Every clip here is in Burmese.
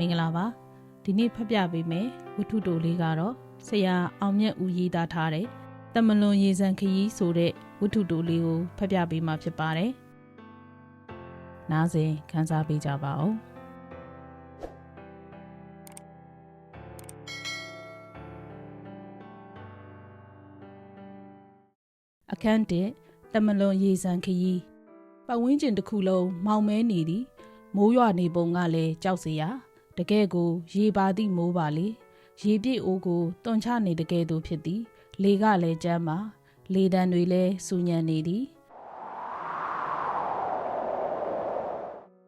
မင်္ဂလာပါဒီနေ့ဖတ်ပြပေးမယ်ဝတ္ထုတိုလေးကတော့ဆရာအောင်မြတ်ဦးရေးသားထားတဲ့တမလွန်ရေစံခရီးဆိုတဲ့ဝတ္ထုတိုလေးကိုဖတ်ပြပေးမှာဖြစ်ပါတယ်နားစဉ်ခန်းစားပေးကြပါဦးအခန်းတစ်တမလွန်ရေစံခရီးပတ်ဝန်းကျင်တစ်ခုလုံးမောင်မဲနေသည်မိုးရွာနေပုံကလည်းကြောက်စရာ တကယ်ကို ရေပါသည့်မိုးပါလေရေပြည့်အိုးကိုတွန်ချနေတကယ်သူဖြစ်သည် လေကလည်းကျမ်းပါလေတံတွေလည်းစူညံနေသည်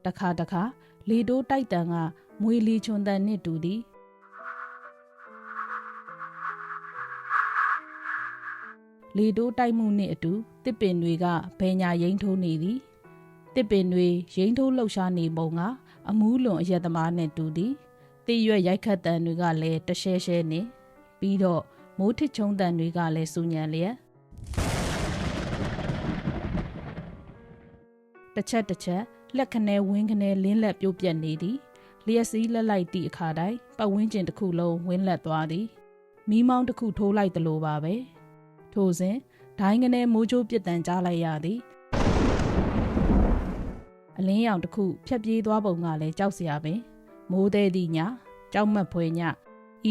တခါတခါလေတိုးတိုက်တန်ကမွေလီချွန်တန်နှင့်တူသည်လေတိုးတိုက်မှုနှင့်အတူတစ်ပင်တွေကဘယ်ညာရိမ့်ထိုးနေသည်တစ်ပင်တွေရိမ့်ထိုးလှုပ်ရှားနေပုံက အမူးလွန်အရက်သမားနဲ့တူသည်တိရွက်ရိုက်ခတ်တန်တွေကလည်းတရှဲရှဲနေပြီးတော့မိုးထစ်ချုံတန်တွေကလည်းစူညံလျက်တစ်ချက်တစ်ချက်လက်ခနဲဝင်းခနဲလင်းလက်ပြုတ်ပြက်နေသည်လျက်စီးလက်လိုက်သည့်အခါတိုင်းပတ်ဝန်းကျင်တစ်ခုလုံးဝင်းလက်သွားသည်မိမောင်းတစ်ခုထိုးလိုက်သလိုပါပဲထို့စဉ်ဒိုင်းကနေမိုးချိုးပြစ်တန်ကြားလိုက်ရသည် အလင်းရောင်တစ်ခုဖြတ်ပြေးသွားပုံကလည်းကြောက်စရာပင်မိုးသေးသည့်ညကြောက်မက်ဖွယ်ည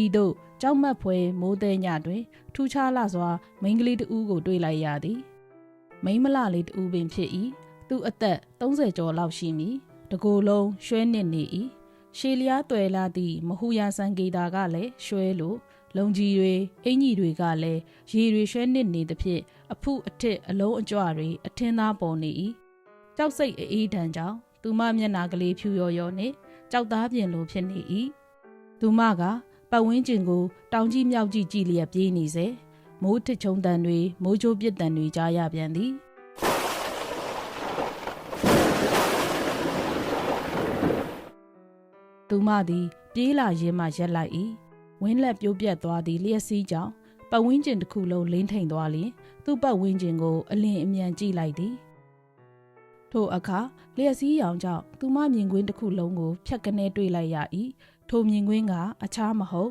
ဤသို့ကြောက်မက်ဖွယ်မိုးသေးညတွင် ထူးခြားလာစွာမိန်းကလေးတဦးကိုတွေ့လိုက်ရသည်မိန်းမလလေးတဦးပင်ဖြစ်၏သူအသက်30ကျော်လောက်ရှိမည်တကိုယ်လုံးရွှဲနစ်နေ၏ရှေလျားတွယ်လာသည့်မဟူယာဆန်ဂေတာကလည်းရွှဲလို့လုံကြီးတွေအင်ကြီးတွေကလည်းရေတွေရွှဲနစ်နေသဖြင့်အဖုအထစ်အလုံးအကြွတွေအထင်းသားပေါ်နေ၏ ကြောက်စိတ်အေးဒဏ်ကြောင့်သူမမျက်နာကလေးဖြူရော်ရော်နှင့်ကြောက်သားပြင်လိုဖြစ်နေ၏သူမကပတ်ဝန်းကျင်ကိုတောင်ကြီးမြောက်ကြီးကြည့်လျက်ပြေးနေစေမိုးထစ်ချုံတန်တွေမိုးချိုးပြစ်တန်တွေကြားရပြန်သည်သူမသည်ပြေးလာရင်းမှရက်လိုက်၏ဝင်းလက်ပြိုးပြက်သွားသည့်လျှက်စီးကြောင့်ပတ်ဝန်းကျင်တစ်ခုလုံးလိမ့်ထိန်သွားလျင်သူ့ပတ်ဝန်းကျင်ကိုအလင်းအမြန်ကြည့်လိုက်သည် ထိုအခါလျှက်စီးရောင်ကြောင့်သူမမြင်ကွင်းတစ်ခုလုံးကိုဖြတ်ကနေတွေ့လိုက်ရ၏ထိုမြင်ကွင်းကအခြားမဟုတ်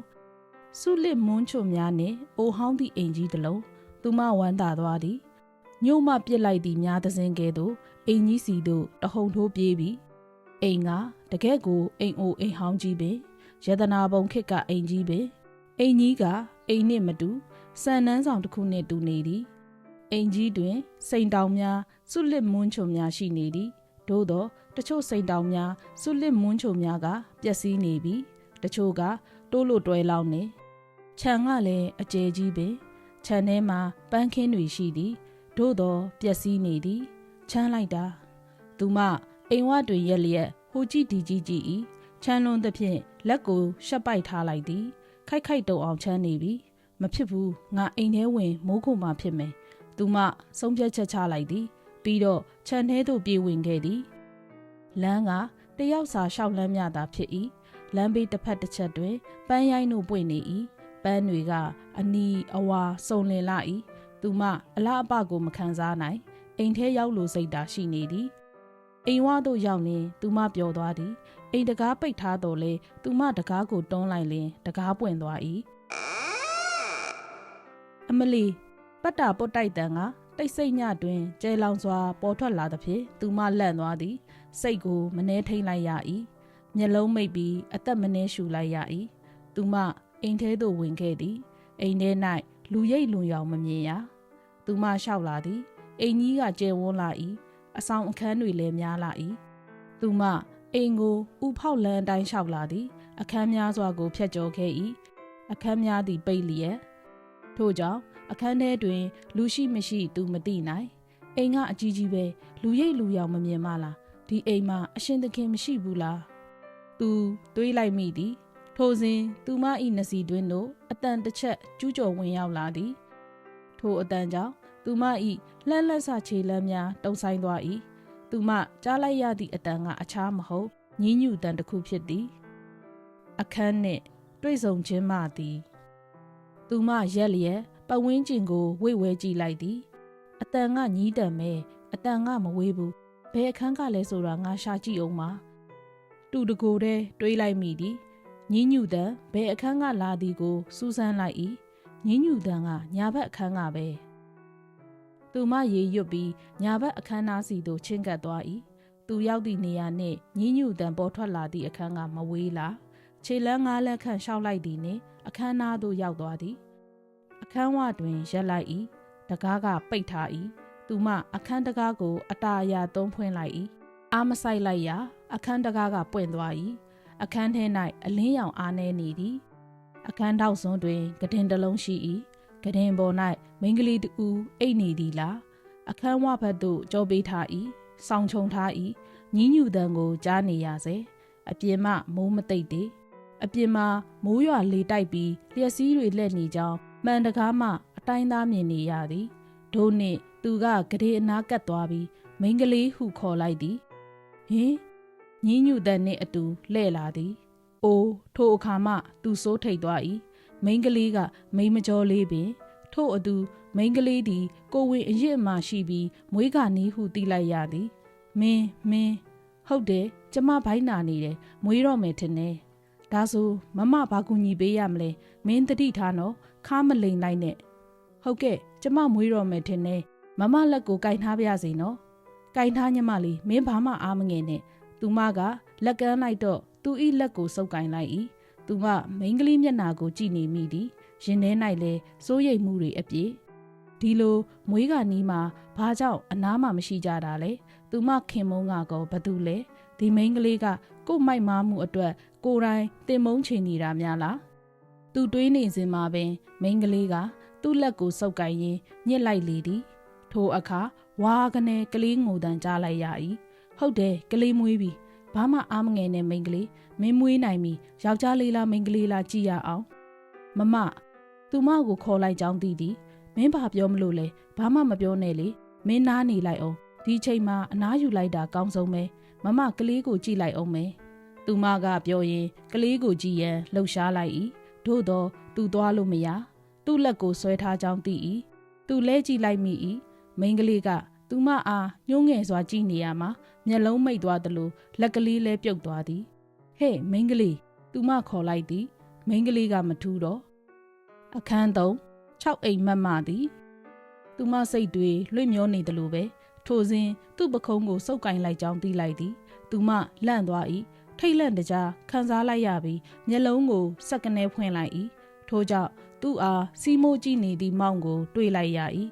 ဆုလစ်မွန်းချွတ်များနှင့်အိုဟောင်းသည့်အိမ်ကြီးတစ်လုံးသူမဝမ်းသာသွားသည်ညို့မှပြစ်လိုက်သည့်များသစင်းကဲသို့အိမ်ကြီးစီသို့တဟုန်ထိုးပြေးပြီးအိမ်ကတကယ့်ကိုအိမ်အိုအိမ်ဟောင်းကြီးပင်ယတနာပုံခစ်ကအိမ်ကြီးပင်အိမ်ကြီးကအိမ်နှင့်မတူစံနှန်းဆောင်တစ်ခုနှင့်တူနေသည်အိမ်ကြီးတွင်စိန်တောင်များ စွလစ်မွန်းချုံများရှိနေသည်သို့သောတချို့စိန်တောင်များစွလစ်မွန်းချုံများကပျက်စီးနေပြီးတချို့ကတိုးလို့တွဲလောင်းနေခြံကလည်းအကျယ်ကြီးပင်ခြံထဲမှာပန်းခင်းတွေရှိသည်သို့သောပျက်စီးနေသည်ချမ်းလိုက်တာသူမအိမ်ဝတွင်ရက်လျက်ဟိုကြည့်ဒီကြည့်ကြည့်ဤချမ်းလွန်သဖြင့်လက်ကိုရှက်ပိုက်ထားလိုက်သည်ခိုက်ခိုက်တုံအောင်ချမ်းနေပြီမဖြစ်ဘူးငါအိမ်ထဲဝင်မိုးခုံမှဖြစ်မယ်သူမဆုံးဖြတ်ချက်ချလိုက်သည် ပြီးတော့ခြံထဲသို့ပြေးဝင်ခဲ့သည်လမ်းကတယောက်စာလျှောက်လမ်းမြတာဖြစ်၏လမ်းဘေးတစ်ဖက်တစ်ချက်တွင်ပန်းရိုင်းတို့ပွင့်နေ၏ပန်းတွေကအနီအဝါစုံလင်လာ၏သူမအလားအပကိုမခံစားနိုင်အိမ်ထဲရောက်လို့စိတ်တာရှိနေသည်အိမ်ဝသို့ရောက်ရင်သူမပျော်သွားသည်အိမ်တကားပိတ်ထားတော်လဲသူမတကားကိုတွန်းလိုက်လင်တကားပွင့်သွား၏အမလီပတ်တာပုတ်တိုက်တန်က တိတ်ဆိတ်ညတွင်ကျဲလောင်စွာ ပေါ်ထွက်လာသဖြင့်သူမလန့်သွားသည်စိတ်ကိုမနှဲထိန်လိုက်ရ၏မျက်လုံးမိတ်ပြီးအသက်မနှဲရှူလိုက်ရ၏သူမအိမ်ထဲသို့ဝင်ခဲ့သည်အိမ်ထဲ၌လူရိတ်လွန်ရောင်မမြင်ရသူမလျှောက်လာသည်အိမ်ကြီးကကျဲဝန်းလာ၏အဆောင်အခန်းတွေလည်းများလာ၏သူမအိမ်ကိုဥဖောက်လန်းအတိုင်းလျှောက်လာသည်အခန်းများစွာကိုဖျက်ကျော်ခဲ့၏အခန်းများသည်ပိတ်လျက်ထို့ကြောင့် အခန်းထဲတွင် လူရှိမရှိသူမသိနိုင်အိမ်ကအကြီးကြီးပဲလူရိတ်လူရောင်မမြင်မလားဒီအိမ်မှာအရှင်သခင်မရှိဘူးလားသူတွေးလိုက်မိသည်ထိုစဉ်သူမ၏နစီတွင်သို့အတန်တစ်ချက်ကျူးကျော်ဝင်ရောက်လာသည်ထိုအတန်ကြောင့်သူမ၏လှမ်းလက်ဆခြေလမ်းများတုံဆိုင်သွား၏သူမကြားလိုက်ရသည့်အတန်ကအခြားမဟုတ်ညင်းညူတန်တစ်ခုဖြစ်သည်အခန်းနှင့်တွေ့ဆုံခြင်းမှသည်သူမရက်လျက် ပဝင်းကျင်ကိုဝိတ်ဝဲကြည့်လိုက်သည်အတန်ကညီးတံမဲအတန်ကမဝေးဘူးဘယ်အခန်းကလဲဆိုတာငါရှာကြည့်အောင်ပါတူတကိုယ်တည်းတွေးလိုက်မိသည်ညင်းညူတန်ဘယ်အခန်းကလာသည်ကိုစူးစမ်းလိုက်၏ညင်းညူတန်ကညာဘက်အခန်းကပဲသူမရေရွတ်ပြီးညာဘက်အခန်းသားစီသို့ချင်းကပ်သွား၏သူရောက်သည့်နေရာနှင့်ညင်းညူတန်ပေါ်ထွက်လာသည့်အခန်းကမဝေးလားခြေလန်းငါးလက်ခန့်ရှောက်လိုက်သည်နှင့်အခန်းသားသို့ရောက်သွားသည် အခန်းဝတွင်ရက်လိုက်၏တကားကပိတ်ထား၏သူမအခန်းတကားကိုအတာအယာသုံးဖွင့်လိုက်၏အားမဆိုင်လိုက်ရာအခန်းတကားကပွင့်သွား၏အခန်းထဲ၌အလင်းရောင်အားနေနေသည်အခန်းထောက်စွန်းတွင်ကတင်တစ်လုံးရှိ၏ကတင်ပေါ်၌မိန်းကလေးတူအိတ်နေသည်လားအခန်းဝဘက်သို့ကြောပေးထား၏စောင်းချုံထား၏ညင်းညူတန်ကိုကြားနေရစေအပြင်မှမိုးမသိပ်သေးအပြင်မှာမိုးရွာလေတိုက်ပြီးလျက်စီးတွေလက်နေကြောင်း မှန်တကားမှအတိုင်းသားမြင်နေရသည်ဒို့နှင့်သူကဂရေအနာကတ်သွားပြီးမိန်းကလေးဟုခေါ်လိုက်သည်ဟင်ညင်းညူတန်နှင့်အတူလှဲ့လာသည်။အိုးထိုအခါမှသူစိုးထိတ်သွား၏။မိန်းကလေးကမိန်းမကျော်လေးပင် ထို့အတူမိန်းကလေးသည် ကိုဝင်အရစ်မှရှိပြီးမွေးကနီးဟုသိလိုက်ရသည်။မင်းမင်းဟုတ်တယ်ကျမဘိုင်းနာနေတယ်မွေးတော့မယ်ထင်တယ်။ဒါဆိုမမဘာကူညီပေးရမလဲမင်းတတိထားနော် ခါမလိန်လိုက်နဲ့ဟုတ်ကဲ့ကျမမွေးတော့မယ်ထင်တယ်မမလက်ကိုကင်ထားပါရစေနော်ကင်ထားညမလေးမင်းဘာမှအားမငယ်နဲ့သူမကလက်ကမ်းလိုက်တော့သူဤလက်ကိုစုပ်ကင်လိုက်၏သူမမိန်းကလေးမျက်နှာကိုကြည့်နေမိသည်ရင်ထဲ၌လဲစိုးရိမ်မှုတွေအပြည့်ဒီလိုမွေးကနီးမှာဘာကြောင့်အနားမှမရှိကြတာလဲသူမခင်မုန်းကကောဘာတူလဲဒီမိန်းကလေးကကို့မိုက်မားမှုအတွက်ကိုယ်တိုင်တင်မုန်းချင်နေတာများလား သူတွေးနေစဉ်မှာပင်မိန်းကလေးကသူ့လက်ကိုစုပ်ကင်ရင်းညှစ်လိုက်လေသည်ထိုအခါဝါကနေကလေးငိုတန်ကြားလိုက်ရ၏ဟုတ်တယ်ကလေးမွေးပြီဘာမှအားမငယ်နဲ့မိန်းကလေးမင်းမွေးနိုင်ပြီယောက်ျားလေးလားမိန်းကလေးလားကြည့်ရအောင်မမသူမကိုခေါ်လိုက်ကြောင်းသိသည်မင်းဘာပြောမလို့လဲဘာမှမပြောနဲ့လေမင်းနားနေလိုက်အောင်ဒီချိန်မှာအနားယူလိုက်တာကောင်းဆုံးပဲမမကလေးကိုကြည့်လိုက်အောင်မယ်သူမကပြောရင်ကလေးကိုကြည့်ရန်လှုပ်ရှားလိုက်၏ သို့တော့သူသွားလို့မရသူ့လက်ကိုဆွဲထားကြောင်းသိ၏သူလဲကြည့်လိုက်မိ၏မိန်းကလေးကသူမအားညှိုးငယ်စွာကြည့်နေရမှာမျက်လုံးမိတ်သွားသလိုလက်ကလေးလဲပြုတ်သွားသည်ဟဲ့မိန်းကလေးသူမခေါ်လိုက်သည်မိန်းကလေးကမထူးတော့အခန်းသုံး6အိမ်မက်မသည်သူမစိတ်တွေလွင့်မျောနေသလိုပဲထိုစဉ်သူ့ပခုံးကိုစုပ်ကင်လိုက်ကြောင်းသိလိုက်သည်သူမလန့်သွား၏ ထိတ်လန့်တကြားခံစားလိုက်ရပြီးမျက်လုံးကိုစက်ကနေဖွင့်လိုက်၏ထို့ကြောင့်သူ့အားစီမိုးကြည့်နေသည့်မောင်ကို တွေးလိုက်ရ၏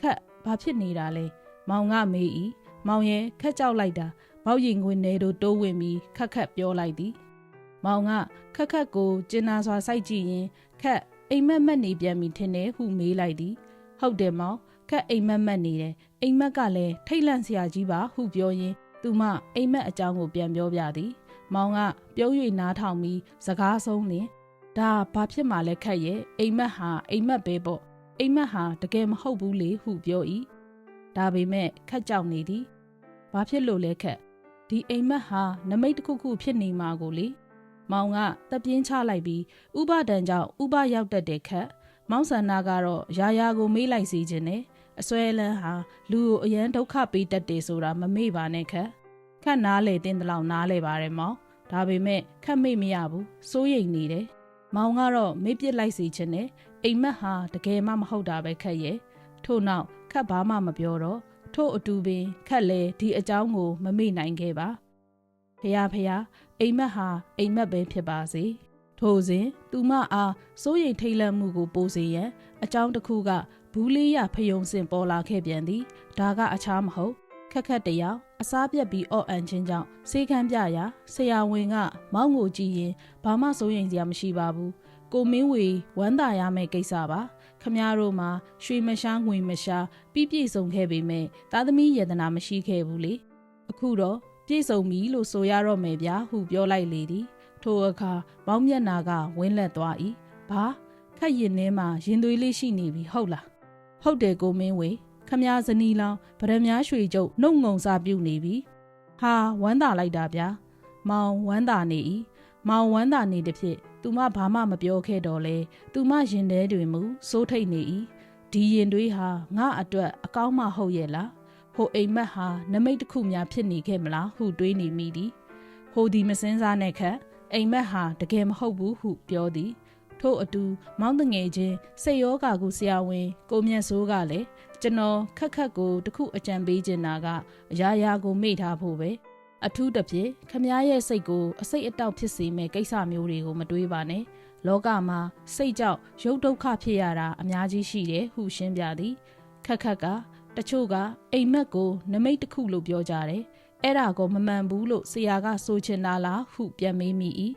ခက်ဘာဖြစ်နေတာလဲမောင်ကမေး၏မောင်ရဲ့ခက်ကြောက်လိုက်တာမောက်ရင်ခွင်ထဲတို့တိုးဝင်ပြီးခက်ခက်ပြောလိုက်သည်မောင်ကခက်ခက်ကိုကျင်နာစွာစိုက်ကြည့်ရင်ခက်အိမ်မက်မက်နေပြန်ပြီထင်တယ်ဟုမေးလိုက်သည်ဟုတ်တယ်မောင်ခက်အိမ်မက်မက်နေတယ်အိမ်မက်ကလည်းထိတ်လန့်စရာကြီးပါဟုပြောရင်းသူမအိမ်မက်အကြောင်းကိုပြန်ပြောပြသည် မောင်ကပြုံး၍နားထောင်ပြီးစကားဆုံးလင်ဒါဘာဖြစ်မှလဲခက်ရဲ့အိမ်မက်ဟာအိမ်မက်ပဲပေါ့အိမ်မက်ဟာတကယ်မဟုတ်ဘူးလေဟုပြော၏ဒါပေမဲ့ခက်ကြောက်နေသည်ဘာဖြစ်လို့လဲခက်ဒီအိမ်မက်ဟာနမိတ်တစ်ခုခုဖြစ်နေမှာကိုလေမောင်ကတပြင်းချလိုက်ပြီးဥပဒံကြောင့်ဥပရောက်တတ်တဲ့ခက်မောင်ဆန္နာကတော့ယာယာကိုမေးလိုက်စီခြင်းနဲ့အစွဲလန်းဟာလူကိုအရန်ဒုက္ခပေးတတ်တယ်ဆိုတာမမေ့ပါနဲ့ခက် ခက်နားလေတင်းတလောက်နားလေပါတယ်မောင်ဒါပေမဲ့ခက်မေ့မရဘူးစိုးရိမ်နေတယ်မောင်ကတော့မေ့ပစ်လိုက်စီခြင်းနဲ့အိမ်မက်ဟာတကယ်မှမဟုတ်တာပဲခက်ရဲ့ထို့နောက်ခက်ဘာမှမပြောတော့ထို့အတူပင်ခက်လဲဒီအကြောင်းကိုမမေ့နိုင်ခဲ့ပါဖះဖះအိမ်မက်ဟာအိမ်မက်ပဲဖြစ်ပါစေထို့စဉ်သူမအားစိုးရိမ်ထိတ်လန့်မှုကိုပိုးစေရန်အကြောင်းတစ်ခုကဘူးလေးရဖယုံစင်ပေါ်လာခဲ့ပြန်သည်ဒါကအခြားမဟုတ် ခက်ခက်တယောက်အစားပြက်ပြီးအော့အန်ချင်းကြောင့်စေကန်းပြရာဆရာဝန်ကမောင်းကိုကြည့်ရင်ဘာမှစိုးရိမ်စရာမရှိပါဘူးကိုမင်းဝေဝမ်းသာရမယ့်ကိစ္စပါခမားတို့မှာရွှေမရှားငွေမရှားပြီးပြည့်စုံခဲ့ပေမဲ့သားသမီးယတနာမရှိခဲ့ဘူးလေအခုတော့ပြည့်စုံပြီလို့ဆိုရတော့မယ်ဗျာဟုပြောလိုက်လေသည်ထိုအခါမောင်းမျက်နာကဝင်းလက်သွား၏ဘာခက်ရင်ထဲမှာရင်သွေးလေးရှိနေပြီဟုတ်လားဟုတ်တယ်ကိုမင်းဝေ ခမားဇနီးလောင်ဗရမ ्या ရွှေကျုပ်နှုတ်ငုံစားပြုတ်နေပြီဟာဝမ်းသာလိုက်တာဗျာမောင်ဝမ်းသာနေ၏မောင်ဝမ်းသာနေသည်ဖြင့်သူမဘာမှမပြောခဲ့တော့လဲသူမရင်ထဲတွင်မူစိုးထိတ်နေ၏ဒီရင်တွေးဟာငါအတွက်အကောင်းမှဟုတ်ရဲ့လားဟိုအိမ်မက်ဟာနမိတ်တစ်ခုများဖြစ်နေခဲ့မလားဟုတွေးနေမိသည်ဟိုဒီမစင်းစားနဲ့ခက်အိမ်မက်ဟာတကယ်မဟုတ်ဘူးဟုပြောသည် ထို့အတူမောင်းတငယ်ချင်းစိတ်ယောဂါကူဆရာဝန်ကိုမြတ်စိုးကလည်းကျွန်တော်ခက်ခက်ကိုတခုအကြံပေးချင်တာကအရာရာကိုမေ့ထားဖို့ပဲအထူးသဖြင့်ခမည်းရဲ့စိတ်ကိုအစိတ်အတောက်ဖြစ်စေမဲ့ကိစ္စမျိုးတွေကိုမတွေးပါနဲ့လောကမှာစိတ်ကြောင့်ရုပ်ဒုက္ခဖြစ်ရတာအများကြီးရှိတယ်ဟုရှင်းပြသည်ခက်ခက်ကတချို့ကအိမ်မက်ကိုနမိတ်တစ်ခုလို့ပြောကြတယ်အဲ့ဒါကိုမမှန်ဘူးလို့ဆရာကဆိုချင်တာလားဟုပြန်မေးမိ၏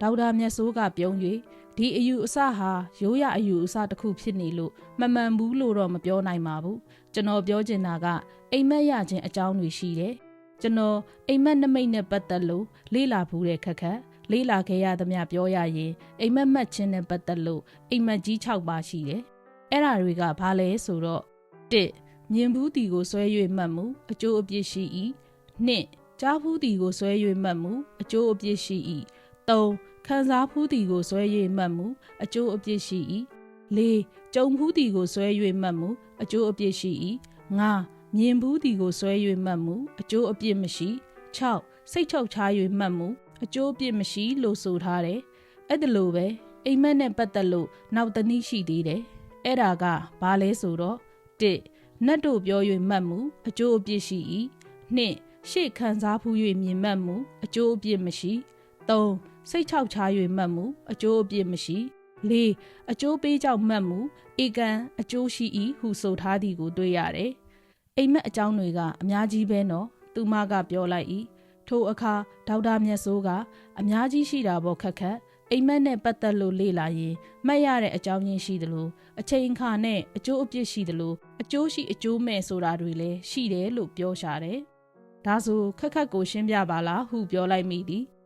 ဒေါက်တာမြတ်စိုးကပြုံး၍ ဒီအယူအဆဟာရိုးရအယူအဆတစ်ခုဖြစ်နေလို့မမှန်ဘူးလို့တော့မပြောနိုင်ပါဘူးကျွန်တော်ပြောချင်တာကအိမ်မက်ရခြင်းအကြောင်းတွေရှိတယ်ကျွန်တော်အိမ်မက်နမိတ်နဲ့ပတ်သက်လို့လေ့လာဘူးတဲ့ခက်ခက်လေးလာခဲ့ရသမျှပြောရရင်အိမ်မက်မှတ်ခြင်းနဲ့ပတ်သက်လို့အိမ်မက်ကြီး6ပါရှိတယ်။အဲ့ဓာတွေကဘာလဲဆိုတော့1မြင်ဘူးတီကိုဆွဲ၍မှတ်မှုအကျိုးအပြစ်ရှိ၏2ကြားဘူးတီကိုဆွဲ၍မှတ်မှုအကျိုးအပြစ်ရှိ၏3 ခံစားဘူးတီကိုဆွဲ၍မှတ်မှုအကျိုးအပြစ်ရှိ၏4ကြုံဘူးတီကိုဆွဲ၍မှတ်မှုအကျိုးအပြစ်ရှိ၏5မြင်ဘူးတီကိုဆွဲ၍မှတ်မှုအကျိုးအပြစ်မရှိ6စိတ်ထုတ်ချ၍မှတ်မှုအကျိုးအပြစ်မရှိလို့ဆိုထားတယ်အဲ့ဒါလိုပဲအိမ်မက်နဲ့ပတ်သက်လို့နောက်တနည်းရှိသေးတယ်အဲ့ဒါကဘာလဲဆိုတော့1နတ်တို့ပြော၍မှတ်မှုအကျိုးအပြစ်ရှိ၏2ရှေ့ခံစားဖူး၍မြင်မှတ်မှုအကျိုးအပြစ်မရှိ3 စိတ်ချောက်ချ၍မှတ်မှုအကျိုးအပြစ်မရှိ4အကျိုးပေးကြောင့်မှတ်မှုဧကံအကျိုးရှိ၏ဟုဆိုထားသည်ကိုတွေ့ရတယ်အိမ်မက်အကြောင်းတွေကအများကြီးပဲနော်သူမကပြောလိုက်၏ထိုအခါဒေါက်တာမြတ်စိုးကအများကြီးရှိတာပေါ့ခက်ခက်အိမ်မက်နဲ့ပတ်သက်လို့လေ့လာရင်မှတ်ရတဲ့အကြောင်းရင်းရှိသလိုအချိန်အခါနဲ့အကျိုးအပြစ်ရှိသလိုအကျိုးရှိအကျိုးမဲ့ဆိုတာတွေလည်းရှိတယ်လို့ပြောရှာတယ်။ဒါဆိုခက်ခက်ကိုရှင်းပြပါလားဟုပြောလိုက်မိသည်။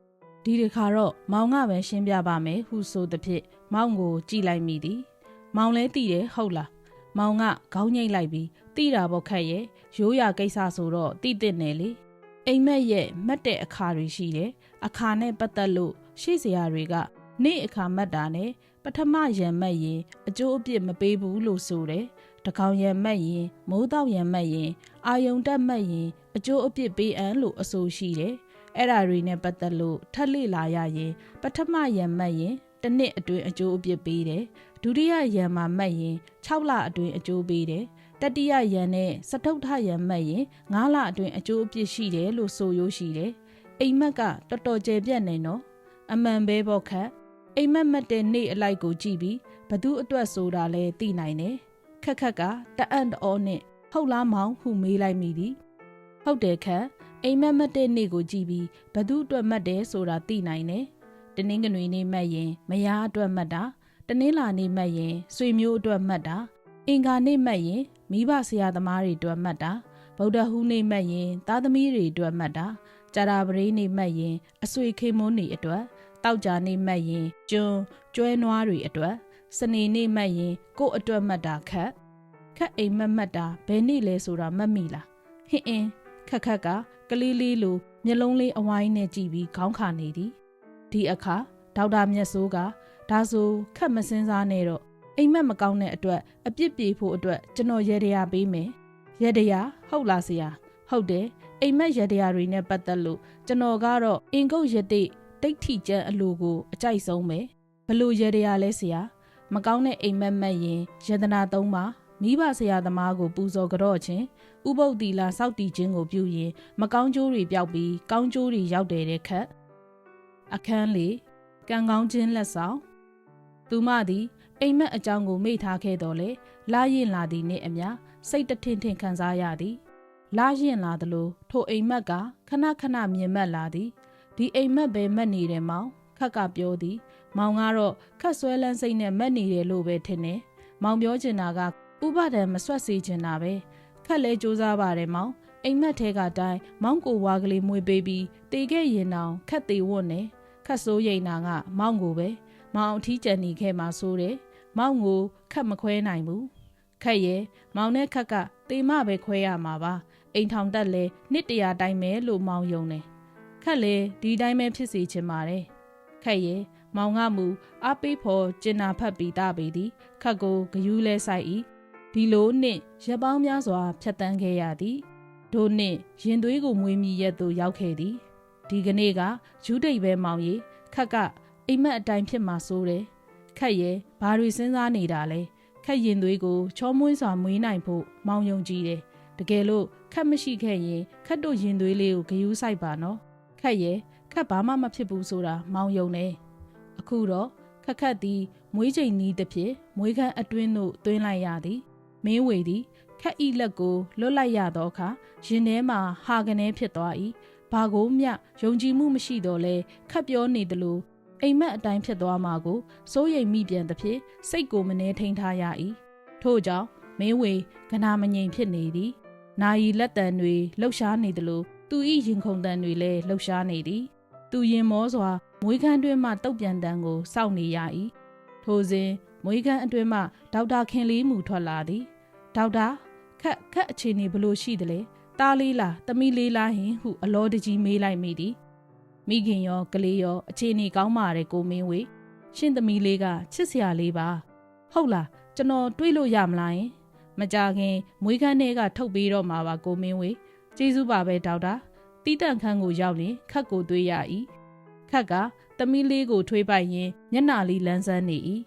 ဒီတစ်ခါတော့မောင်ကပဲရှင်းပြပါမယ်ဟုဆိုသဖြင့်မောင်ကိုကြည့်လိုက်မိသည်။မောင်လဲတည်တယ်ဟုတ်လား။မောင်ကခေါင်းငိတ်လိုက်ပြီးတိတာပေါ့ခက်ရဲ့ရိုးရာကိစ္စဆိုတော့တိတဲ့နယ်လေ။အိမ်မက်ရဲ့မတ်တဲ့အခါတွေရှိတယ်အခါနဲ့ပတ်သက်လို့ရှေ့စရာတွေကနေ့အခါမတ်တာနဲ့ပထမရံမက်ရင်အကျိုးအပြစ်မပေးဘူးလို့ဆိုတယ်တကောင်ရံမက်ရင်မိုးတော့ရံမက်ရင်အာယုံတက်မက်ရင်အကျိုးအပြစ်ပေးအံလို့အဆိုရှိတယ် အဲ့ဓာတွေနဲ့ပတ်သက်လို့ထပ်လေ့လာရရင်ပထမရံမက်ရင်တစ်နှစ်အတွင်းအကျိုးအပြစ်ပေးတယ်ဒုတိယရံမှာမက်ရင်6လအတွင်းအကျိုးပေးတယ်တတိယယံနဲ့စတုထယံမှတ်ရင်9လအတွင်းအကျိုးအပြစ်ရှိတယ်လို့ဆိုရိုးရှိတယ်။အိမ်မက်ကတော်တော်ကျယ်ပြန့်နေနော်။အမှန်ပဲပေါ့ခတ်။အိမ်မက်မက်တဲ့နေ့အလိုက်ကိုကြည့်ပြီးဘသူအတွက်ဆိုတာလဲသိနိုင်တယ်။ခက်ခက်ကတအံ့တော်နဲ့ဟုတ်လားမောင်ဟုမေးလိုက်မိသည်။ဟုတ်တယ်ခက် အိမ်မက်မက်တဲ့နေ့ကိုကြည့်ပြီးဘသူအတွက်မှတ်တယ်ဆိုတာသိနိုင်တယ်။တနင်္ဂနွေနေ့မှတ်ရင်မယားအတွက်မှတ်တာတနင်္လာနေ့မှတ်ရင်ဆွေမျိုးအတွက်မှတ်တာအင်္ဂါနေ့မှတ်ရင်မိဘဆရာသမားတွေအတွက်မှတ်တာဗုဒ္ဓဟူးနေ့မှတ်ရင်သားသမီးတွေအတွက်မှတ်တာကြာတာပရိနေ့မှတ်ရင်အဆွေခေမွန်းတွေအတွက်တောက်ကြနေ့မှတ်ရင်ကျွန်းကျွဲနွားတွေအတွက်စနေနေ့မှတ်ရင်ကို့အတွက်မှတ်တာခက်ခက်အိမ်မက်မှတ်တာဘယ်နေ့လဲဆိုတာမှတ်မိလားဟင်းအင်းခက်ခက်က ကလေးလေးလိုမျက်လုံးလေးအဝိုင်းနဲ့ကြည့်ပြီးခေါင်းခါနေသည်ဒီအခါဒေါက်တာမြတ်စိုးကဒါဆိုခက်မစင်းစားနဲ့တော့အိမ်မက်မကောင်းတဲ့အတွက်အပြစ်ပြေဖို့အတွက်ကျွန်တော်ရေတရာပေးမယ်ရေတရာဟုတ်လားဆရာဟုတ်တယ်အိမ်မက်ရေတရာတွေနဲ့ပတ်သက်လို့ကျွန်တော်ကတော့အင်ကုတ်ရတိတိတ်ထီကျန်းအလိုကိုအကြိုက်ဆုံးပဲဘလို့ရေတရာလဲဆရာမကောင်းတဲ့အိမ်မက်မက်ရင်ယန္တနာသုံးပါမိဘဆရာသမားကိုပူဇော်ကြော့ခြင်း ဥပုပ်တီလာစောက်တီခြင်းကိုပြုရင်မကောင်းကျိုးတွေပျောက်ပြီးကောင်းကျိုးတွေရောက်တယ်တဲ့ခက်အခန်းလေးကံကောင်းခြင်းလက်ဆောင်သူမသည်အိမ်မက်အကြောင်းကိုမေ့ထားခဲ့တော်လေလာရင်လာသည်နှင့်အမျှစိတ်တထင်ထင်ခံစားရသည်လာရင်လာသလိုထိုအိမ်မက်ကခဏခဏမြင်မက်လာသည်ဒီအိမ်မက်ပဲမက်နေတယ်မောင်ခက်ကပြောသည် မောင်ကတော့ခက်ဆွဲလန်းစိတ်နဲ့မက်နေတယ်လို့ပဲထင်တယ်မောင်ပြောချင်တာကဥပဒံမဆွတ်စေချင်တာပဲ ခက်လဲစူးစားပါတယ်မောင်အိမ်မက်ထဲကတိုင်းမောင်ကိုဝါကလေးမွေပေးပြီးတေခဲ့ရင်တောင်ခက်သေးဝတ်နေခက်ဆိုးရိန်နာကမောင်ကိုပဲမောင်အထီးကျန်နေခဲ့မှဆိုတယ်မောင်ကိုခတ်မခွဲနိုင်ဘူးခက်ရဲ့မောင်နဲ့ခက်ကတေမပဲခွဲရမှာပါအိမ်ထောင်တက်လဲနှစ်တရာတိုင်းပဲလို့မောင်ယုံတယ်ခက်လေဒီတိုင်းပဲဖြစ်စီချင်ပါတယ်ခက်ရဲ့မောင်ကမူအပိဖော်ကျင်နာဖတ်ပြီးတာပေသည်ခက်ကိုဂယူးလဲဆိုင်၏ ဒီလိုနှစ်ရက်ပေါင်းများစွာဖြတ်တန်းခဲ့ရသည်ဒို့နှစ်ရင်သွေးကိုမွေးမြည်ရက်သို့ရောက်ခဲ့သည်ဒီကနေ့ကယူဒိတ်ပဲမောင်ရီခက်ကအိမ်မက်အတိုင်းဖြစ်မှာစိုးတယ်ခက်ရဲ့ဘာတွေစဉ်းစားနေတာလဲခက်ရင်သွေးကိုချောမွေးစွာမွေးနိုင်ဖို့မောင်ယုံကြည်တယ်တကယ်လို့ခက်မရှိခဲ့ရင်ခက်တို့ရင်သွေးလေးကိုဂယူးဆိုင်ပါနော်ခက်ရဲ့ခက်ဘာမှမဖြစ်ဘူးဆိုတာမောင်ယုံနေအခုတော့ခက်ခက်သည်မွေးချိန်နီးတစ်ဖြစ်မွေးခမ်းအတွင်းသို့သွင်းလိုက်ရသည် မင်းဝေသည်ခက်ဤလက်ကိုလွတ်လိုက်ရသောအခါရင်ထဲမှဟာကနေဖြစ်သွား၏ဘာကိုမျှယုံကြည်မှုမရှိတော့လဲခက်ပြောနေသလိုအိမ်မက်အတိုင်းဖြစ်သွားမှာကိုစိုးရိမ်မိပြန်သဖြင့်စိတ်ကိုမနှဲထိန်ထားရ၏ထို့ကြောင့်မင်းဝေကနာမငြိမ်ဖြစ်နေသည်နာယီလက်တံတွေလှုပ်ရှားနေသလိုသူ၏ရင်ခုန်တံတွေလည်းလှုပ်ရှားနေသည်သူရင်မောစွာမွေးခမ်းတွင်မှတုတ်ပြန်တံကိုစောင့်နေရ၏ထိုစဉ်မွေးခမ်းအတွင်းမှဒေါက်တာခင်လေးမူထွက်လာသည် ဒေါက်တာခက်ခက်အခြေအနေဘလို့ရှိသလဲတားလေးလားတမီလေးလားဟင်ဟုအလောတကြီးမေးလိုက်မိသည်မိခင်ရောကလေးရောအခြေအနေကောင်းပါတယ်ကိုမင်းဝေရှင်သမီးလေးကချစ်စရာလေးပါဟုတ်လားကျွန်တော်တွေးလို့ရမလားယင်မကြခင်မွေးခမ်းထဲကထုတ်ပြီးတော့မှာပါကိုမင်းဝေကျေးဇူးပါပဲဒေါက်တာတီးတန့်ခန်းကိုရောက်ရင်ခက်ကိုသွေးရ၏ခက်ကသမီးလေးကိုထွေးပိုက်ရင်မျက်နှာလေးလန်းဆန်းနေ၏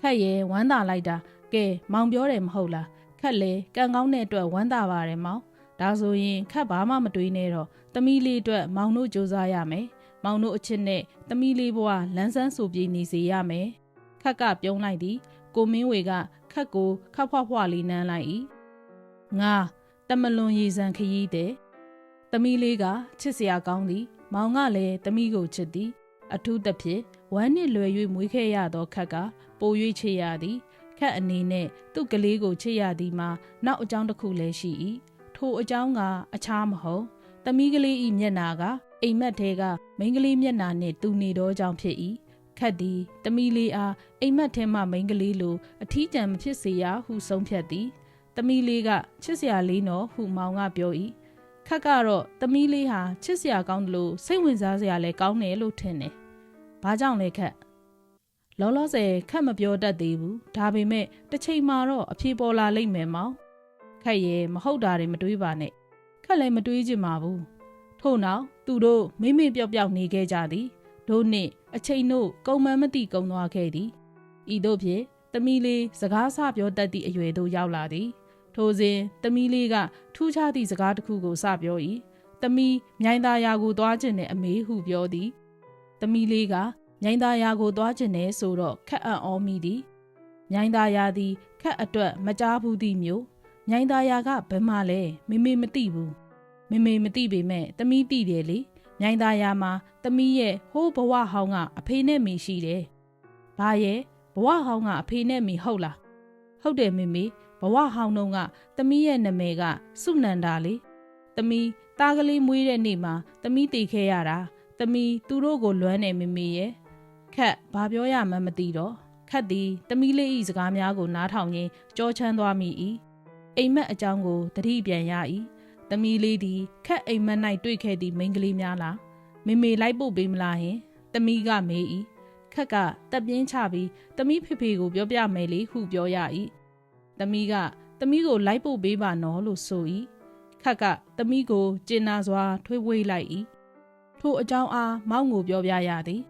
ခက်ရဲ့ဝမ်းသာလိုက်တာကဲမောင်ပြောတယ်မဟုတ်လား ခက်လေကံကောင်းတဲ့အတွက်ဝမ်းသာပါတယ်မောင်ဒါဆိုရင်ခက်ဘာမှမတွေးနဲ့တော့သမီးလေးအတွက်မောင်တို့စူးစမ်းရမယ်မောင်တို့အချစ်နဲ့သမီးလေးဘဝလန်းဆန်းဆူပြေနေစေရမယ်ခက်ကပြုံးလိုက်သည်ကိုမင်းဝေကခက်ကိုခက်ဖွားဖွားလေးနမ်းလိုက်၏ငါတမလွန်ရည်စံခရီးတဲ့သမီးလေးကချစ်စရာကောင်းသည် မောင်ကလည်းသမီးကိုချစ်သည် အထူးသဖြင့်ဝမ်းနှစ်လွယ်၍မွေးခဲ့ရသောခက်ကပို၍ချစ်ရသည် ခက်အနေနဲ့သူ့ကလေးကိုချစ်ရသည်မှာနောက်အကြောင်းတစ်ခုလည်းရှိ၏ထိုအကြောင်းကအခြားမဟုတ်သမီးကလေးဤမျက်နာကအိမ်မက်သေးကမိန်းကလေးမျက်နာနှင့်တူနေသောကြောင့်ဖြစ်၏ခက်သည်သမီးလေးအားအိမ်မက်ထဲမှမိန်းကလေးလိုအထီးကျန်မဖြစ်စေရဟုဆုံးဖြတ်သည်သမီးလေးကချစ်စရာလေးနော်ဟုမောင်ကပြော၏ခက်ကတော့သမီးလေးဟာချစ်စရာကောင်းတယ်လို့စိတ်ဝင်စားစရာလည်းကောင်းတယ်လို့ထင်တယ်။ဘာကြောင့်လဲခက် လောလောဆယ်ခက်မပြောတတ်သေးဘူးဒါပေမဲ့တစ်ချိန်မှာတော့အဖြေပေါ်လာလိမ့်မယ်မောင်ခက်ရဲ့မဟုတ်တာတွေမတွေးပါနဲ့ခက်လည်းမတွေးချင်ပါဘူးထို့နောက်သူတို့မိမိပြော့ပြော့နေခဲ့ကြသည်တို့နှင့်အချိန်တို့ကုံမန်းမတိကုံသွားခဲ့သည်ဤသို့ဖြင့်သမီးလေးစကားဆပြောတတ်သည့်အရွယ်သို့ရောက်လာသည် ထိုစဉ်သမီးလေးကထူးခြားသည့်စကားတစ်ခုကိုစပြော၏သမီးမြိုင်သားရာကိုသွားခြင်းနဲ့အမေဟုပြောသည်သမီးလေးက မြိုင်သားရာကိုသွားခြင်းနဲ့ဆိုတော့ခက်အံ့ဩမိသည်မြိုင်သားရာသည်ခက်အတွက်မကြားဘူးသည့်မျိုးမြိုင်သားရာကဘယ်မှလဲမေမေမသိဘူးမေမေမသိပေမဲ့သမီးသိတယ်လေမြိုင်သားရာမှာသမီးရဲ့ဟိုးဘဝဟောင်းကအဖေနဲ့မိရှိတယ်ဘာရဲ့ဘဝဟောင်းကအဖေနဲ့မိဟုတ်လားဟုတ်တယ်မေမေဘဝဟောင်းတုန်းကသမီးရဲ့နာမည်ကစုနန္ဒာလေသမီးသားကလေးမွေးတဲ့နေ့မှာသမီးတည်ခဲ့ရတာသမီးသူတို့ကိုလွမ်းနေမိမိရဲ့ ခက်ဘာပြောရမှန်းမသိတော့ခက်သည်သမီးလေးဤစကားများကိုနားထောင်ရင်းကြောချမ်းသွားမိ၏အိမ်မက်အကြောင်းကိုတတိပြန်ရ၏သမီးလေးသည်ခက်အိမ်မက်၌တွေ့ခဲ့သည့်မိန်းကလေးများလားမေမေလိုက်ပို့ပေးမလားဟင်သမီးကမေး၏ခက်ကတက်ပြင်းချပြီးသမီးဖေဖေကိုပြောပြမယ်လေဟုပြောရ၏သမီးကသမီးကိုလိုက်ပို့ပေးပါနော်လို့ဆို၏ခက်ကသမီးကိုကျင်နာစွာထွေးဝေးလိုက်၏ထိုအကြောင်းအားမောင်ကိုပြောပြရသည်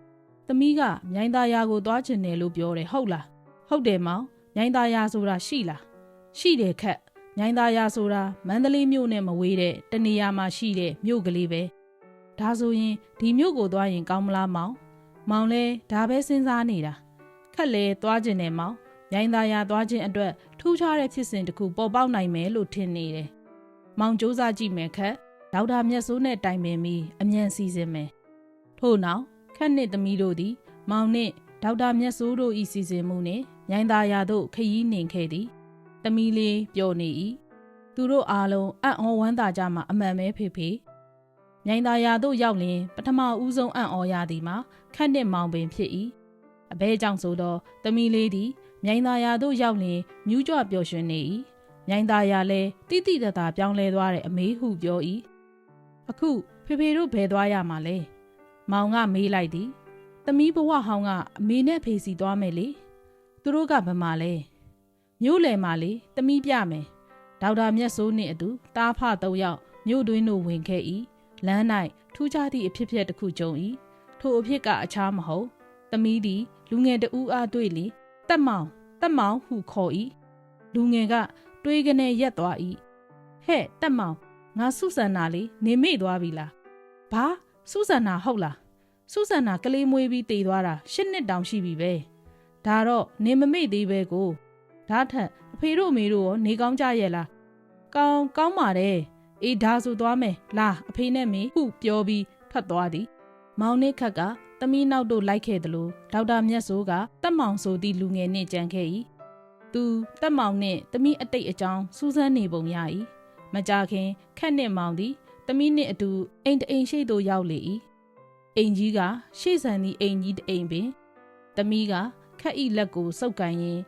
သမီးကမြိုင်သားယာကိုသွားချင်တယ်လို့ပြောတယ်ဟုတ်လားဟုတ်တယ်မောင်မြိုင်သားယာဆိုတာရှိလားရှိတယ်ခက်မြိုင်သားယာဆိုတာမန္တလေးမြို့နဲ့မဝေးတဲ့တနေရာမှာရှိတဲ့မြို့ကလေးပဲဒါဆိုရင်ဒီမြို့ကိုသွားရင်ကောင်းမလားမောင်မောင်လဲဒါပဲစဉ်းစားနေတာခက်လဲသွားကျင်တယ်မောင်ရိုင်းသားရသွားခြင်းအတွက်ထူးခြားတဲ့ဖြစ်စဉ်တစ်ခုပေါ်ပေါက်နိုင်မယ်လို့ထင်နေတယ်။မောင်စူးစမ်းကြည့်မယ်ခက်ဒေါက်တာမြတ်စိုးနဲ့တိုင်ပင်ပြီးအမြန်စီစဉ်မယ်။ထို့နောက် ခက်နှင့်သမီးတို့သည် မောင်နှင့်ဒေါက်တာမြတ်စိုးတို့၏စီစဉ်မှုနှင့်ရိုင်းသားရသို့ခရီးနှင်ခဲ့သည်။သမီးလေးပျော်နေ၏။သူတို့အားလုံးအံ့ဩဝမ်းသာကြမှအမှန်ပဲဖေဖေ။မြိုင်သာယာတို့ရောက်လင်ပထမဦးဆုံးအံ့ဩရသည်မှာခက်နှင့်မောင်ပင်ဖြစ်၏အဘဲကြောင့်ဆိုတော့သမီးလေးသည်မြိုင်သာယာတို့ရောက်လင်မြူးကြွပျော်ရွှင်နေ၏မြိုင်သာယာလည်းတိတိတသာပြောင်းလဲသွားတဲ့အမေဟုပြော၏အခုဖေဖေတို့ဘယ်သွားရမှာလဲ မောင်ကမေးလိုက်သည်သမီးဘဝဟောင်းကအမေနဲ့ဖေစီသွားမယ်လေသူတို့ကဘယ်မှာလဲမြို့လယ်မှာလေသမီးပြမယ်ဒေါက်တာမြတ်စိုးနှင့်အတူတားဖသုံးယောက်မြို့တွင်းတို့ဝင်ခဲ့၏လမ်း၌ထူးခြားသည့်အဖြစ်အပျက်တစ်ခုကြုံ၏ထိုအဖြစ်ကအခြားမဟုတ်သမီးသည်လူငယ်တဦးအားတွေ့လေတက်မောင်တက်မောင်ဟုခေါ်၏လူငယ်ကတွေးကနေရက်သွား၏ဟဲ့တက်မောင်ငါစုဆန္နာလေးနေမေ့သွားပြီလားဘာ စုဆန္နာဟုတ်လားစုဆန္နာကလေးမွေးပြီးတည်သွားတာရှစ်နှစ်တောင်ရှိပြီပဲဒါတော့နေမမေ့သေးပဲကိုဒါထက်အဖေတို့အမေတို့ရောနေကောင်းကြရဲ့လားကောင်းကောင်းပါတယ်အေးဒါဆိုသွားမယ်လာအဖေနဲ့မေဟုပြောပြီးထွက်သွားသည် မောင်နှင့်ခက်ကသမီးနောက်တို့လိုက်ခဲ့သလိုဒေါက်တာမြတ်စိုးကတက်မောင်ဆိုသည့်လူငယ်နှင့်ကြံခဲ့၏သူတက်မောင်နှင့်သမီးအတိတ်အကြောင်းစူးစမ်းနေပုံရ၏မကြခင်ခက်နှင့်မောင်သည် သမီးနှင့်အတူအိမ်တအိမ်ရှိသို့ရောက်လေ၏အိမ်ကြီးကရှေ့ဆန်သည့်အိမ်ကြီးတအိမ်ပင်သမီးကခက်ဤလက်ကိုစုပ်ကန်ရင်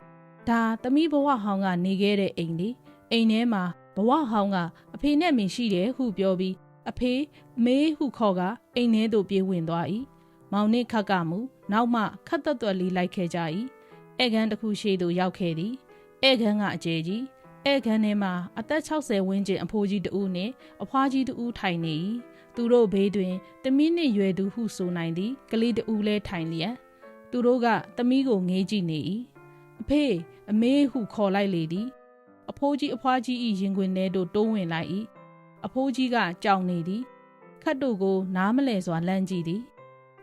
ဒါသမီးဘဝဟောင်းကနေခဲ့တဲ့အိမ်လေအိမ်ထဲမှာဘဝဟောင်းကအဖေနဲ့မင်းရှိတယ်ဟုပြောပြီးအဖေမေးဟုခေါ်ကအိမ်ထဲသို့ပြေးဝင်သွား၏မောင်နှင့်ခက်ကမူနောက်မှခတ်သက်သွက်လေးလိုက်ခဲ့ကြ၏ဧကန်တစ်ခုရှိသို့ရောက်ခဲ့သည်ဧကန်ကအကျယ်ကြီး ဧကန်ထဲမှာအသက်60ဝန်းကျင်အဖိုးကြီးတဦးနှင့်အဖွားကြီးတဦးထိုင်နေ၏သူတို့ဘေးတွင်တမီးနှင့်ရွယ်သူဟုဆိုနိုင်သည်ကလေးတဦးလည်းထိုင်လျက်သူတို့ကတမီးကိုငေးကြည့်နေ၏အဖေအမေဟုခေါ်လိုက်လေသည်အဖိုးကြီးအဖွားကြီး၏ရင်ခွင်ထဲသို့တိုးဝင်လိုက်၏အဖိုးကြီးကကြောင်နေသည်ခတ်တို့ကိုနားမလဲစွာလန့်ကြည့်သည်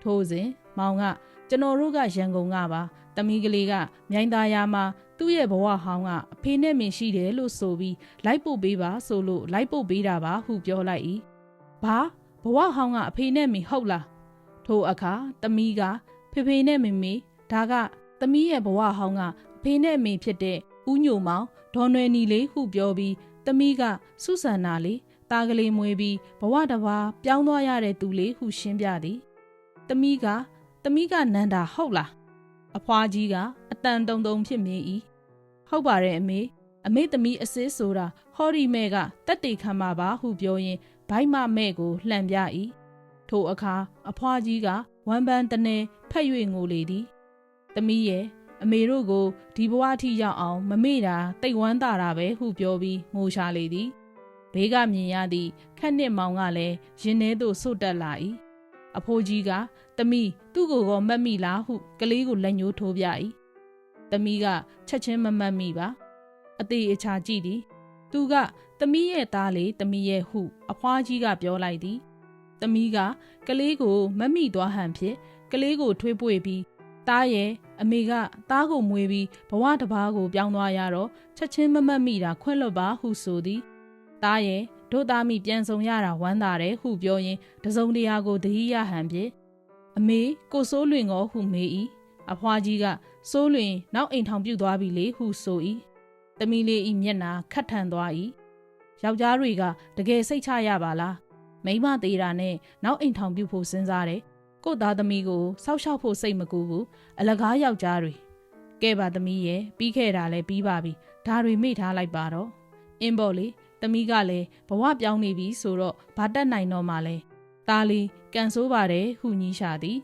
ထို့စဉ်မောင်ကကျွန်တော်တို့ကရန်ကုန်ကပါတမီးကလေးကမြိုင်သားယာမှာ သူ့ရဲ့ဘဝဟောင်းကအဖေနဲ့မင်းရှိတယ်လို့ဆိုပြီးလိုက်ပို့ပေးပါဆိုလို့လိုက်ပို့ပေးတာပါဟုပြောလိုက်၏ဘာဘဝဟောင်းကအဖေနဲ့မင်းဟုတ်လားထိုအခါတမီးကဖေဖေနဲ့မမေဒါကတမီးရဲ့ဘဝဟောင်းကအဖေနဲ့မင်းဖြစ်တဲ့ဦးညိုမောင်ဒေါ်နွယ်နီလေးဟုပြောပြီးတမီးကစုဆန္နာလေးတားကလေးမွေးပြီးဘဝတစ်ပါးပြောင်းသွားရတဲ့သူလေးဟုရှင်းပြသည်။တမီးကတမီးကနန္ဒာဟုတ်လား။အဖွားကြီးကအတန်တုံတုံဖြစ်မြင်၏။ ဟုတ်ပါတယ်အမေအမေတမီးအစစ်ဆိုတာဟော်ရီမဲကတက်တေခံမှာပါဟုပြောရင်ဘိုက်မမဲ့ကိုလှန်ပြ၏။ထိုအခါအဖွားကြီးကဝမ်းပန်းတနေဖက်၍ငိုလေသည်။တမီးရဲ့အမေတို့ကိုဒီဘဝအထိရောက်အောင် မမေ့တာတိတ်ဝမ်းသာတာပဲဟုပြောပြီးငိုရှာလေသည်ဘေးကမြင်ရသည့်ခက်နှစ်မောင်ကလည်းရင်ထဲသို့ဆွတ်တက်လာ၏အဖိုးကြီးကတမီသူ့ကိုယ်ကောမတ်မိလားဟုကလေးကိုလက်ညှိုးထိုးပြ၏ တမီကချက်ချင်းမမတ်မိပါအသေးအချာကြည့်သည်သူကတမီရဲ့သားလေးတမီရဲ့ဟု အဖွားကြီးကပြောလိုက်သည်တမီကကလေးကိုမတ်မိသွားဟန်ဖြင့်ကလေးကိုထွေးပွေပြီးသားရဲ့အမေကသားကိုမွေးပြီးဘဝတစ်ပါးကိုပြောင်းသွားရတော့ချက်ချင်းမမတ်မိတာခွင့်လွတ်ပါဟုဆိုသည်သားရဲ့တို့သားမိပြန်ဆောင်ရတာဝမ်းသာတယ်ဟုပြောရင်တစုံတရာကိုတတိယဟန်ဖြင့်အမေကိုစိုးလွင်ကိုဟုမေး၏အဖွားကြီးက စိုးလွင်နောက်အိမ်ထောင်ပြုတ်သွားပြီလေဟုဆို၏တမီလေးဤမျက်နာခတ်ထန်သွား၏ယောက်ျားတွေကတကယ်စိတ်ချရပါလားမိမသေးတာနဲ့နောက်အိမ်ထောင်ပြုတ်ဖို့စဉ်းစားတယ်ကို့သားသမီးကိုစောက်ရှောက်ဖို့စိတ်မကူဘူးအလကားယောက်ျားတွေကဲပါသမီးရဲ့ပြီးခဲ့တာလဲပြီးပါပြီဒါတွေမေ့ထားလိုက်ပါတော့အင်းပေါ့လေသမီးကလည်းဘဝပြောင်းနေပြီဆိုတော့ဘာတက်နိုင်တော့မှလဲသားလေးကန်ဆိုးပါတယ်ဟုညီးရှာသည်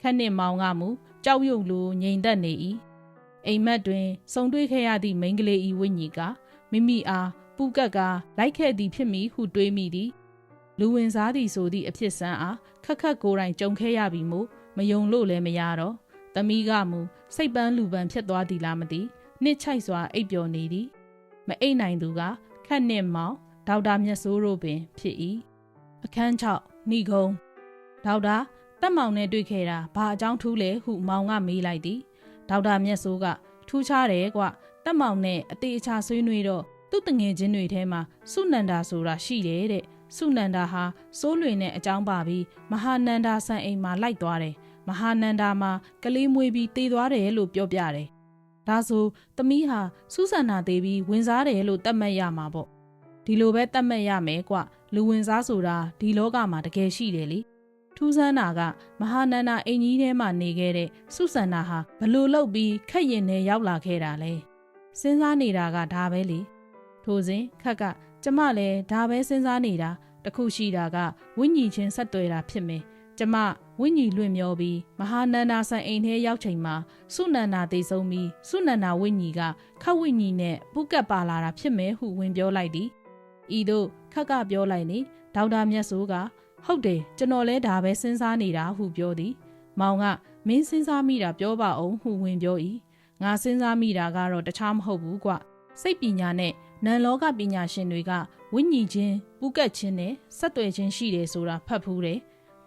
ခက်နှစ်မောင်ကမူ ကြောက်ရွံ့လိုငြိမ်သက်နေ၏အိမ်မက်တွင်စုံတွေ့ခဲ့ရသည့်မိန်းကလေးဤဝိညာဉ်ကမိမိအားပူကက်ကလိုက်ခဲ့သည်ဖြစ်မည်ဟုတွေးမိသည်လူဝင်စားသည်ဆိုသည့်အဖြစ်ဆန်းအားခက်ခက်ကိုယ်တိုင်ကြုံခဲ့ရပြီမို့မယုံလို့လည်းမရတော့သမီးကမူစိတ်ပန်းလူပန်းဖြစ်သွားသည်လားမသိနှစ်ချိုက်စွာအိပ်ပျော်နေသည်မအိပ်နိုင်သူကခက်နှစ်မောင်ဒေါက်တာမြတ်စိုးတို့ပင် ဖြစ်၏အခန်း6ဏီကုံဒေါက်တာ တက်မောင်နဲ့တွေ့ခဲ့တာဘာအကြောင်းထူးလဲဟုမောင်ကမေးလိုက်သည်ဒေါက်တာမြတ်စိုးကထူးခြားတယ်ကွတက်မောင်နဲ့အသေးအချာဆွေးနွေးတော့သူ့တငယ်ချင်းတွေထဲမှာစုနန္ဒာဆိုတာရှိတယ်တဲ့စုနန္ဒာဟာစိုးလွင်နဲ့အကြောင်းပါပြီးမဟာနန္ဒာဆန်အိမ်မှာလိုက်သွားတယ်မဟာနန္ဒာမှာကလေးမွေးပြီးတည်သွားတယ်လို့ပြောပြတယ်ဒါဆိုသမီးဟာစူးဆန္နာသေးပြီးဝင်စားတယ်လို့သတ်မှတ်ရမှာပေါ့ဒီလိုပဲသတ်မှတ်ရမယ်ကွလူဝင်စားဆိုတာဒီလောကမှာတကယ်ရှိတယ်လေ ထူးဆန်းတာကမဟာနန္ဒာအိမ်ကြီးထဲမှာနေခဲ့တဲ့စုဆန္နာဟာဘလို့လောက်ပြီးခက်ရင်နဲ့ရောက်လာခဲ့တာလဲစဉ်းစားနေတာကဒါပဲလေထိုစဉ်ခက်ကကျမလည်းဒါပဲစဉ်းစားနေတာတခုရှိတာကဝိညာဉ်ချင်းဆက်တွေ့တာဖြစ်မယ်ကျမဝိညာဉ်လွင့်မျောပြီးမဟာနန္ဒာဆန်အိမ်ထဲရောက်ချိန်မှာစုနန္ဒာသိဆုံးပြီးစုနန္ဒာဝိညာဉ်ကခတ်ဝိညာဉ်နဲ့ပုကတ်ပါလာတာဖြစ်မယ်ဟုဝင်ပြောလိုက်သည်ဤသို့ခက်ကပြောလိုက်နေဒေါက်တာမြတ်စိုးက ဟဟုတ်တယ်ကျွန်တော်လဲဒါပဲစဉ်းစားနေတာဟုပြောသည် မောင်ကမင်းစဉ်းစားမိတာပြောပါအောင်ဟုဝင်ပြော၏ငါစဉ်းစားမိတာကတော့တခြားမဟုတ်ဘူးကွစိတ်ပညာနဲ့နံလောကပညာရှင်တွေကဝိညာဉ်ချင်းပူးကတ်ခြင်းနဲ့ဆက်သွယ်ခြင်းရှိတယ်ဆိုတာဖတ်ဖူးတယ်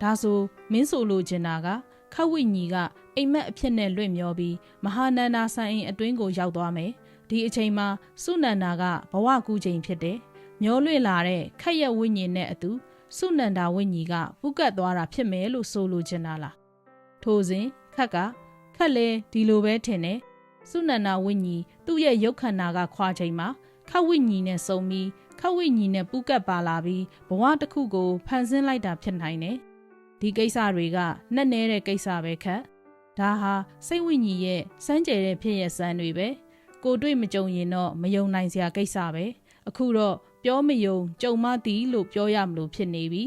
ဒါဆိုမင်းဆိုလိုချင်တာကခတ်ဝိညာဉ်ကအိမ်မက်အဖြစ်နဲ့လွင့်မျောပြီးမဟာနန္ဒာဆိုင်အိမ်အတွင်းကိုရောက်သွားမယ်ဒီအချိန်မှာစုနန္ဒာကဘဝကူးချိန်ဖြစ်တယ်မျောလွင့်လာတဲ့ခက်ရက်ဝိညာဉ်နဲ့အတူ စုနန္ဒာဝိညာဉ်ကပူးကတ်သွားတာဖြစ်မယ်လို့ဆိုလိုချင်တာလားထိုစဉ်ခက်ကခက်လဲဒီလိုပဲထင်တယ်စုနန္ဒာဝိညာဉ်သူ့ရဲ့ရုပ်ခန္ဓာကခွာချိန်မှာခတ်ဝိညာဉ်နဲ့စုံပြီးခတ်ဝိညာဉ်နဲ့ပူးကတ်ပါလာပြီးဘဝတစ်ခုကိုဖန်ဆင်းလိုက်တာဖြစ်နိုင်တယ်ဒီကိစ္စတွေကနှက်နေတဲ့ကိစ္စပဲခက်ဒါဟာစိတ်ဝိညာဉ်ရဲ့စမ်းကြယ်တဲ့ဖြစ်ရစမ်းတွေပဲကိုတွေ့မကြုံရင်တော့မယုံနိုင်စရာကိစ္စပဲအခုတော့ ပြောမယုံကြုံမသည်လို့ပြောရမလို့ဖြစ်နေပြီ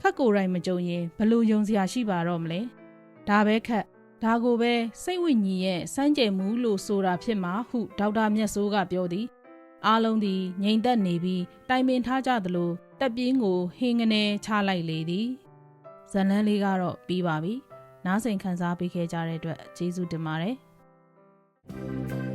ခက်ကိုယ်တိုင်မကြုံရင်ဘလို့ယုံစရာရှိပါတော့မလဲဒါပဲခက်ဒါကိုပဲစိတ်ဝိညာဉ်ရဲ့စမ်းကြယ်မှုလို့ဆိုတာဖြစ်မှာဟုဒေါက်တာမြတ်စိုးကပြောသည်အားလုံးသည်ငြိမ်သက်နေပြီးတိုင်ပင်ထားကြသလိုတက်ပြင်းကိုဟင်းကနေချလိုက်လေသည်ဇလန်းလေးကတော့ပြီးပါပြီနားဆင်ခန်းစားပေးခဲ့ကြတဲ့အတွက်ကျေးဇူးတင်ပါတယ်